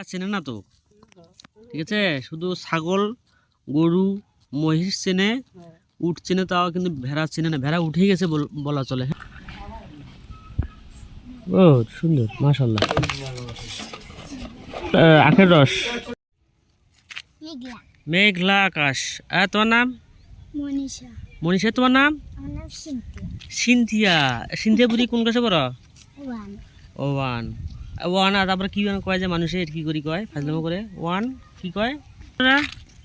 ভেড়া চেনে না তো? ঠিক আছে? শুধু ছাগল গরু মহিষ চেনে উট চেনে তাও কিন্তু ভেড়া চেনে না। ভেড়া উঠে গেছে বলা চলে। ও সুন্দর মাশাল্লাহ আখের রস। মেঘলা আকাশ। আর তোমার নাম? মনীষা। মনীষা তোমার নাম? সিনথিয়া। সিনথিয়া। বুড়ি কোন কাছে পড়ো? ওয়ান। ও ওয়ান। ওয়ান আর তারপরে কি কয় যে মানুষের কি করি কয়? ফাজলামো করে। ওয়ান কি কয়?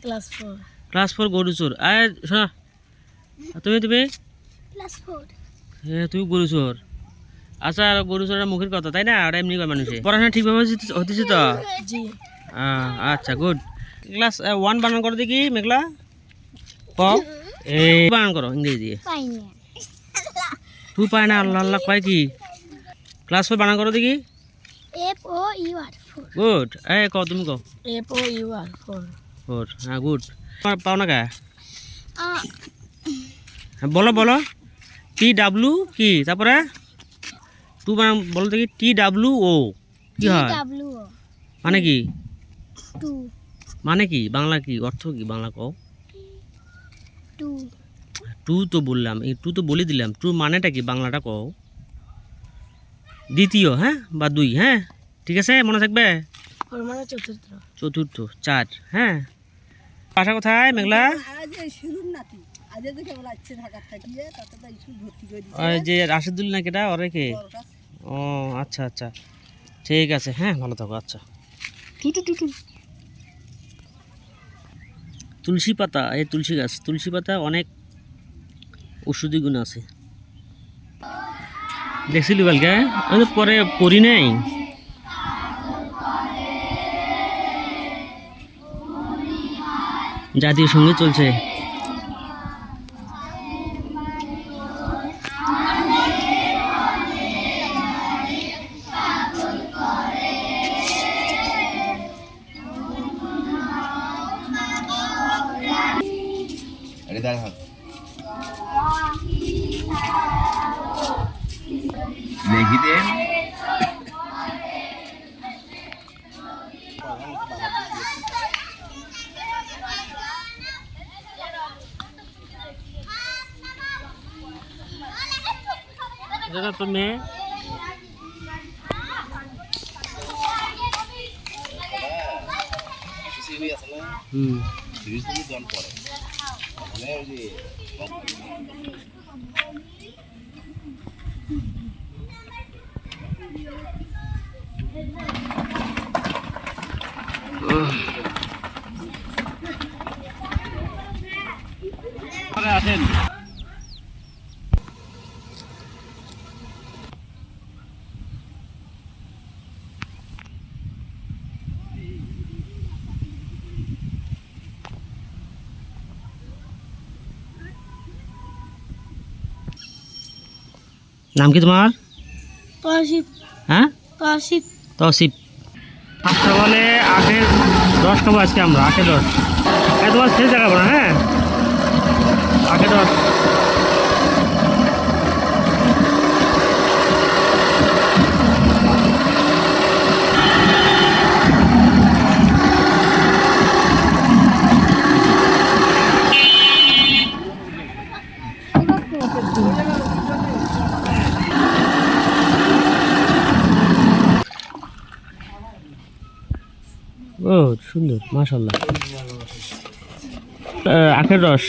ক্লাস ফোর ক্লাস ফোর গরু চোর আর শোনা তুমি? তুমি হ্যাঁ তুমি গরু চোর আচ্ছা আর গরু চোরের মুখের কথা তাই না? আর এমনি কয় মানুষে পড়াশোনা ঠিকভাবে হতেছে তো? আচ্ছা গুড ক্লাস ওয়ান বানান করো দেখি মেঘলা। এই বানান করো ইংরেজি। দিয়ে পাই না তুই পায় না আল্লাহ আল্লাহ কয় কি? ক্লাস ফোর বানান করো দেখি। O U R four good এই কও তুমি কও। F O U R four good হ্যাঁ গুড পাও না কা হ্যাঁ বলো বলো। টি ডাব্লু কি? তারপরে? টু বানান বলো দেখি টি ডাব্লু ও কি হয়? ডাব্লিউ ও মানে কি? টু মানে কি? বাংলা কি? অর্থ কি? বাংলা কও। টু টু তো বললাম। এই টু তো বলে দিলাম। টু মানেটা কি? বাংলাটা কও। দ্বিতীয় হ্যাঁ? বা দুই হ্যাঁ? ঠিক আছে মনে থাকবে? চতুর্থ। চতুর্থ চার হ্যাঁ? বাসা কোথায় মেঘলা? ওই যে রাশেদুল না কেটা ওরে কে? ও আচ্ছা আচ্ছা। ঠিক আছে হ্যাঁ ভালো থাকো আচ্ছা। Two two two two. তুলসী পাতা এই তুলসী গাছ তুলসী পাতা অনেক ওষুধি গুণ আছে। দেখছিলি কালকে আমি তো পরে পড়ি নাই? জাতীয় সংগীত চলছে। দেখি দে এটা তো মেয়ে হুম আসেন নাম কি তোমার? হ্যাঁ? তসিফ তসিফ। আচ্ছা বলে আখের দশ খাব আজকে আমরা আখে দশ। তোমার শেষ দেখাবো না হ্যাঁ? আখে দশ। ও সুন্দর মাশাল্লাহ আখের রস।